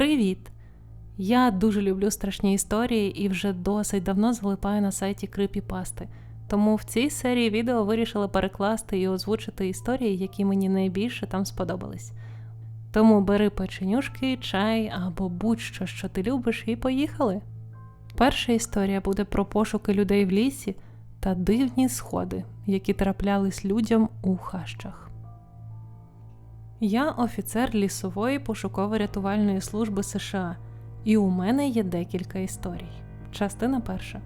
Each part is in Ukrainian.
Привіт! Я дуже люблю страшні історії і вже досить давно залипаю на сайті Крипіпасти. Тому в цій серії відео вирішила перекласти і озвучити історії, які мені найбільше там сподобались. Тому бери печенюшки, чай або будь-що, що ти любиш, і поїхали. Перша історія буде про пошуки людей в лісі та дивні сходи, які траплялись людям у хащах. Я офіцер лісової пошуково-рятувальної служби США, і у мене є декілька історій. Частина перша.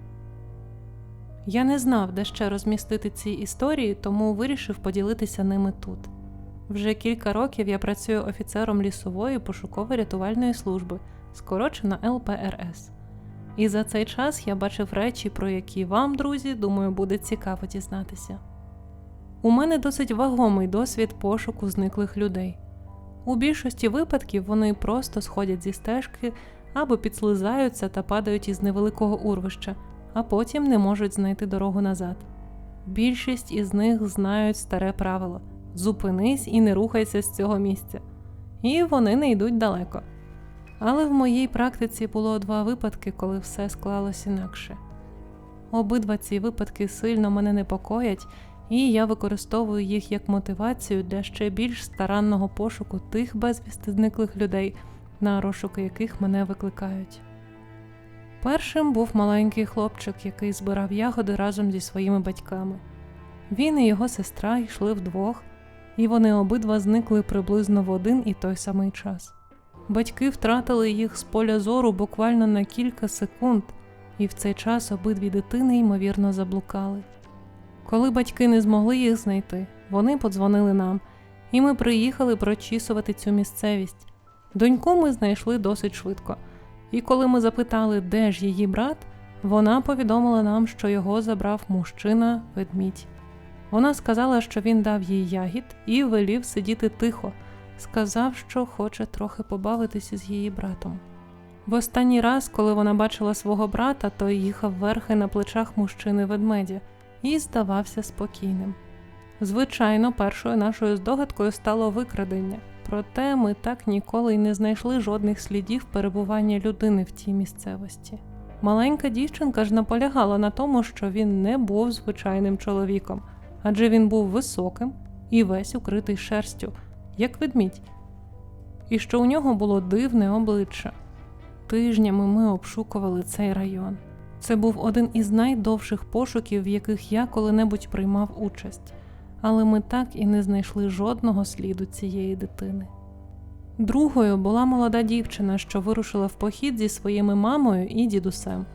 Я не знав, де ще розмістити ці історії, тому вирішив поділитися ними тут. Вже кілька років я працюю офіцером лісової пошуково-рятувальної служби, скорочено ЛПРС. І за цей час я бачив речі, про які вам, друзі, думаю, буде цікаво дізнатися. У мене досить вагомий досвід пошуку зниклих людей. У більшості випадків вони просто сходять зі стежки або підслизаються та падають із невеликого урвища, а потім не можуть знайти дорогу назад. Більшість із них знають старе правило зупинись і не рухайся з цього місця, і вони не йдуть далеко. Але в моїй практиці було два випадки, коли все склалось інакше. Обидва ці випадки сильно мене непокоять, і я використовую їх як мотивацію для ще більш старанного пошуку тих безвісти зниклих людей, на розшуки яких мене викликають. Першим був маленький хлопчик, який збирав ягоди разом зі своїми батьками. Він і його сестра йшли вдвох, і вони обидва зникли приблизно в один і той самий час. Батьки втратили їх з поля зору буквально на кілька секунд, і в цей час обидві дитини ймовірно заблукали. Коли батьки не змогли їх знайти, вони подзвонили нам, і ми приїхали прочісувати цю місцевість. Доньку ми знайшли досить швидко, і коли ми запитали, де ж її брат, вона повідомила нам, що його забрав мужчина ведмідь. Вона сказала, що він дав їй ягід і велів сидіти тихо, сказав, що хоче трохи побавитися з її братом. В останній раз, коли вона бачила свого брата, той їхав верхи на плечах мужчини ведмедя і здавався спокійним. Звичайно, першою нашою здогадкою стало викрадення, проте ми так ніколи й не знайшли жодних слідів перебування людини в тій місцевості. Маленька дівчинка ж наполягала на тому, що він не був звичайним чоловіком, адже він був високим і весь укритий шерстю, як ведмідь, і що у нього було дивне обличчя. Тижнями ми обшукували цей район. Це був один із найдовших пошуків, в яких я коли-небудь приймав участь, але ми так і не знайшли жодного сліду цієї дитини. Другою була молода дівчина, що вирушила в похід зі своїми мамою і дідусем.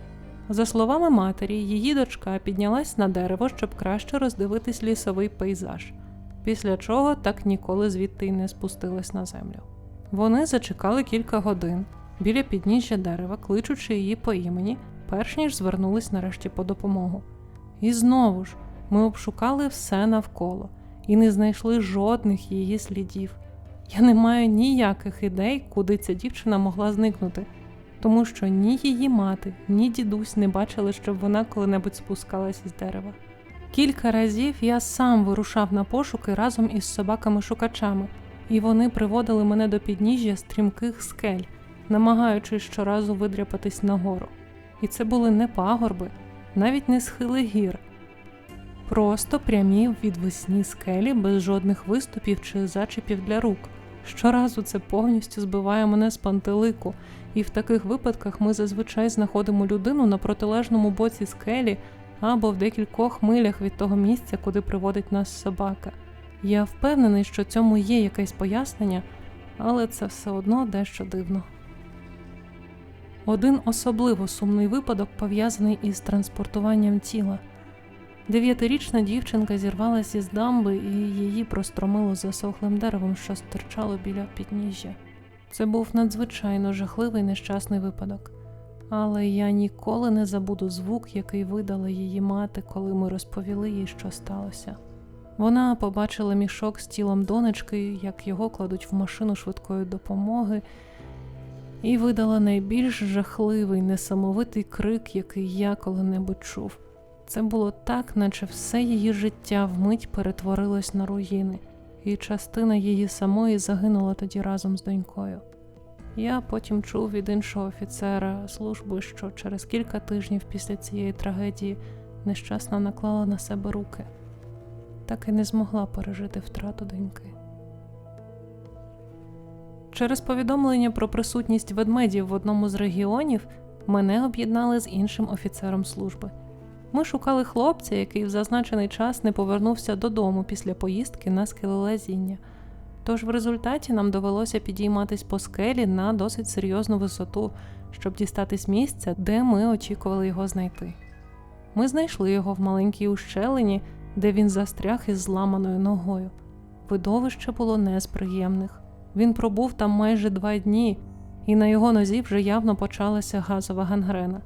За словами матері, її дочка піднялась на дерево, щоб краще роздивитись лісовий пейзаж, після чого так ніколи звідти й не спустилась на землю. Вони зачекали кілька годин біля підніжжя дерева, кличучи її по імені, перш ніж звернулись нарешті по допомогу. І знову ж ми обшукали все навколо і не знайшли жодних її слідів. Я не маю ніяких ідей, куди ця дівчина могла зникнути, тому що ні її мати, ні дідусь не бачили, щоб вона коли-небудь спускалась із дерева. Кілька разів я сам вирушав на пошуки разом із собаками-шукачами, і вони приводили мене до підніжжя стрімких скель, намагаючись щоразу видряпатись нагору. І це були не пагорби, навіть не схили гір, просто прямі відвесні скелі без жодних виступів чи зачепів для рук. Щоразу це повністю збиває мене з пантелику, і в таких випадках ми зазвичай знаходимо людину на протилежному боці скелі або в декількох милях від того місця, куди приводить нас собака. Я впевнений, що цьому є якесь пояснення, але це все одно дещо дивно. Один особливо сумний випадок пов'язаний із транспортуванням тіла. Дев'ятирічна дівчинка зірвалася із дамби і її простромило засохлим деревом, що стирчало біля підніжжя. Це був надзвичайно жахливий нещасний випадок, але я ніколи не забуду звук, який видала її мати, коли ми розповіли їй, що сталося. Вона побачила мішок з тілом донечки, як його кладуть в машину швидкої допомоги, і видала найбільш жахливий, несамовитий крик, який я коли-небудь чув. Це було так, наче все її життя вмить перетворилось на руїни, і частина її самої загинула тоді разом з донькою. Я потім чув від іншого офіцера служби, що через кілька тижнів після цієї трагедії нещасна наклала на себе руки, так і не змогла пережити втрату доньки. Через повідомлення про присутність ведмедів в одному з регіонів мене об'єднали з іншим офіцером служби. Ми шукали хлопця, який в зазначений час не повернувся додому після поїздки на скелелазіння. Тож в результаті нам довелося підійматись по скелі на досить серйозну висоту, щоб дістатись місця, де ми очікували його знайти. Ми знайшли його в маленькій ущелині, де він застряг із зламаною ногою. Видовище було не з приємних. Він пробув там майже два дні, і на його нозі вже явно почалася газова гангрена.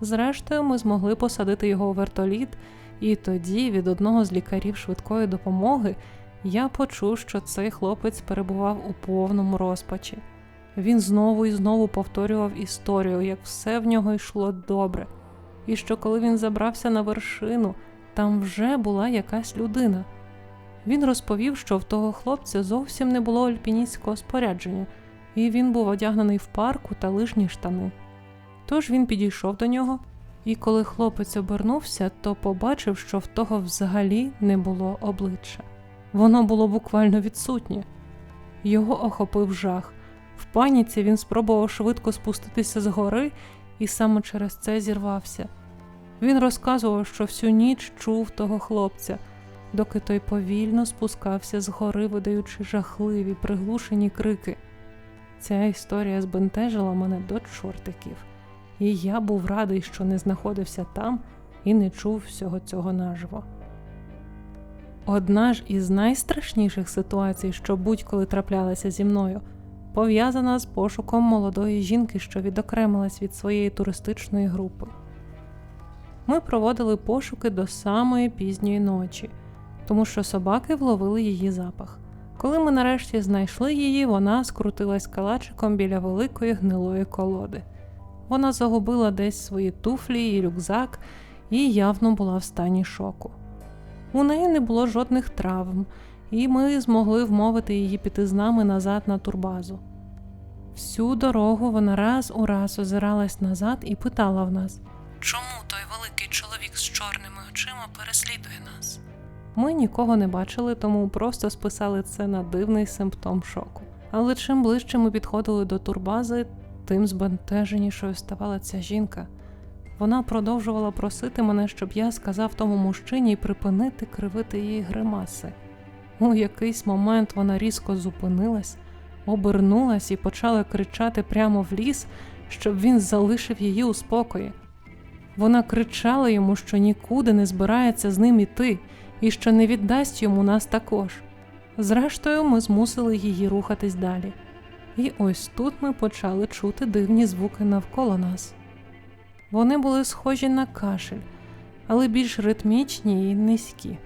Зрештою, ми змогли посадити його у вертоліт, і тоді від одного з лікарів швидкої допомоги я почув, що цей хлопець перебував у повному розпачі. Він знову і знову повторював історію, як все в нього йшло добре, і що коли він забрався на вершину, там вже була якась людина. Він розповів, що в того хлопця зовсім не було альпіністського спорядження, і він був одягнений в парку та лижні штани. Тож він підійшов до нього, і коли хлопець обернувся, то побачив, що в того взагалі не було обличчя. Воно було буквально відсутнє. Його охопив жах. В паніці він спробував швидко спуститися з гори і саме через це зірвався. Він розказував, що всю ніч чув того хлопця, доки той повільно спускався з гори, видаючи жахливі, приглушені крики. Ця історія збентежила мене до чортиків, і я був радий, що не знаходився там і не чув всього цього наживо. Одна ж із найстрашніших ситуацій, що будь-коли траплялася зі мною, пов'язана з пошуком молодої жінки, що відокремилась від своєї туристичної групи. Ми проводили пошуки до самої пізньої ночі, тому що собаки вловили її запах. Коли ми нарешті знайшли її, вона скрутилась калачиком біля великої гнилої колоди. Вона загубила десь свої туфлі і рюкзак і явно була в стані шоку. У неї не було жодних травм, і ми змогли вмовити її піти з нами назад на турбазу. Всю дорогу вона раз у раз озиралась назад і питала в нас, чому той великий чоловік з чорними очима переслідує нас? Ми нікого не бачили, тому просто списали це на дивний симптом шоку. Але чим ближче ми підходили до турбази, тим збентеженішою ставала ця жінка. Вона продовжувала просити мене, щоб я сказав тому мужчині припинити кривити її гримаси. У якийсь момент вона різко зупинилась, обернулась і почала кричати прямо в ліс, щоб він залишив її у спокої. Вона кричала йому, що нікуди не збирається з ним іти і що не віддасть йому нас також. Зрештою, ми змусили її рухатись далі. І ось тут ми почали чути дивні звуки навколо нас. Вони були схожі на кашель, але більш ритмічні і низькі.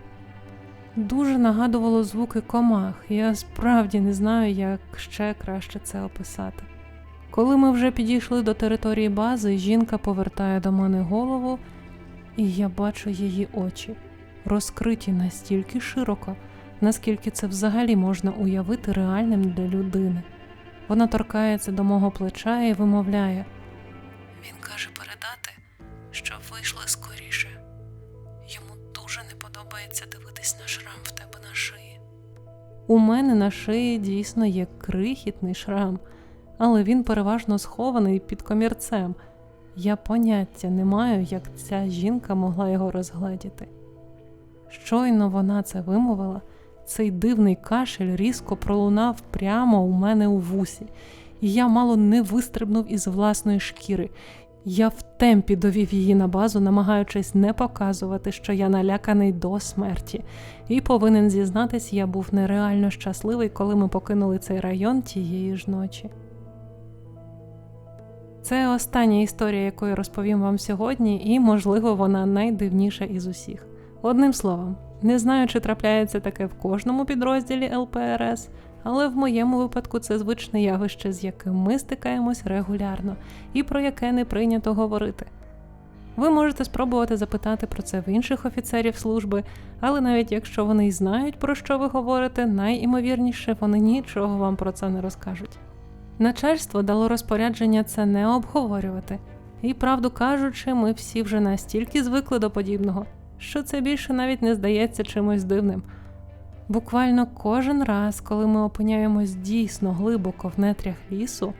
Дуже нагадувало звуки комах, я справді не знаю, як ще краще це описати. Коли ми вже підійшли до території бази, жінка повертає до мене голову, і я бачу її очі, розкриті настільки широко, наскільки це взагалі можна уявити реальним для людини. Вона торкається до мого плеча і вимовляє. Він каже передати, що вийшли скоріше. Йому дуже не подобається дивитись на шрам в тебе на шиї. У мене на шиї дійсно є крихітний шрам, але він переважно схований під комірцем. Я поняття не маю, як ця жінка могла його розгледіти. Щойно вона це вимовила, цей дивний кашель різко пролунав прямо у мене у вусі, і я мало не вистрибнув із власної шкіри. Я в темпі довів її на базу, намагаючись не показувати, що я наляканий до смерті, і повинен зізнатись, я був нереально щасливий, коли ми покинули цей район тієї ж ночі. Це остання історія, яку я розповім вам сьогодні, і, можливо, вона найдивніша із усіх. Одним словом, не знаю, чи трапляється таке в кожному підрозділі ЛПРС, але в моєму випадку це звичне явище, з яким ми стикаємось регулярно і про яке не прийнято говорити. Ви можете спробувати запитати про це в інших офіцерів служби, але навіть якщо вони й знають, про що ви говорите, найімовірніше вони нічого вам про це не розкажуть. Начальство дало розпорядження це не обговорювати, і, правду кажучи, ми всі вже настільки звикли до подібного, що це більше навіть не здається чимось дивним. Буквально кожен раз, коли ми опиняємось дійсно глибоко в нетрях лісу,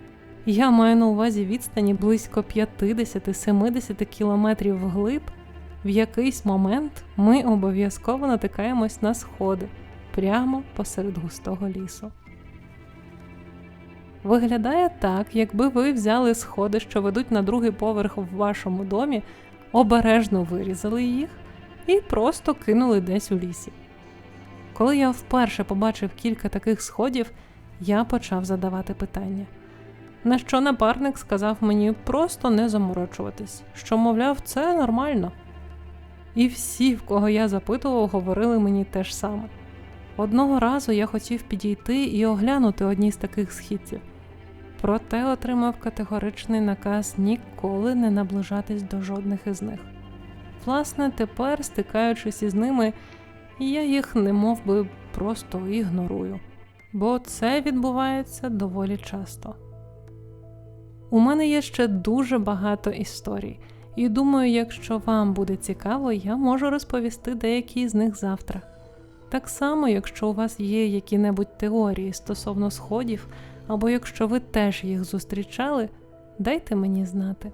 я маю на увазі відстані близько 50-70 кілометрів вглиб, в якийсь момент ми обов'язково натикаємось на сходи прямо посеред густого лісу. Виглядає так, якби ви взяли сходи, що ведуть на другий поверх в вашому домі, обережно вирізали їх і просто кинули десь у лісі. Коли я вперше побачив кілька таких сходів, я почав задавати питання. На що напарник сказав мені просто не заморочуватись, що, мовляв, це нормально. І всі, в кого я запитував, говорили мені те ж саме. Одного разу я хотів підійти і оглянути одні з таких східців, проте отримав категоричний наказ ніколи не наближатись до жодних із них. Власне, тепер, стикаючись із ними, я їх немов би просто ігнорую, бо це відбувається доволі часто. У мене є ще дуже багато історій, і думаю, якщо вам буде цікаво, я можу розповісти деякі з них завтра. Так само, якщо у вас є які-небудь теорії стосовно сходів, або якщо ви теж їх зустрічали, дайте мені знати.